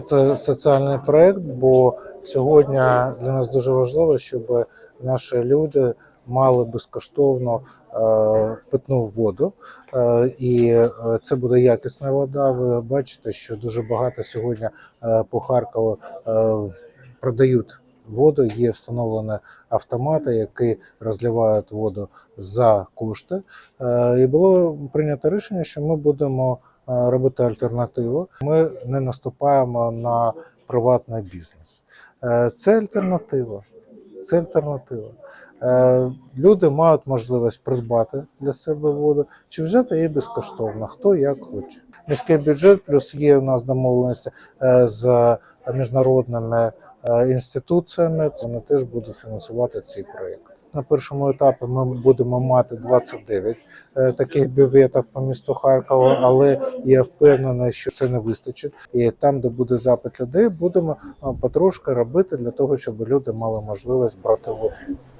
Це соціальний проект, бо сьогодні для нас дуже важливо, щоб наші люди мали безкоштовно е, питну воду, Е, і е, це буде якісна вода. Ви бачите, що дуже багато сьогодні по Харкову продають воду. Є встановлені автомати, які розливають воду за кошти. І було прийнято рішення, що ми будемо робити альтернативу. Ми не наступаємо на приватний бізнес. Е, Це альтернатива. Це альтернатива. Е, Люди мають можливість придбати для себе воду чи взяти її безкоштовно, хто як хоче. Міський бюджет, плюс є у нас домовленості е, з міжнародними е, інституціями. Вони теж будуть фінансувати цей проєкт. На першому етапі ми будемо мати 29 е, таких бюветів по місту Харкова, але я впевнений, що це не вистачить. І там, де буде запит людей, будемо е, потрошки робити для того, щоб люди мали можливість брати воду.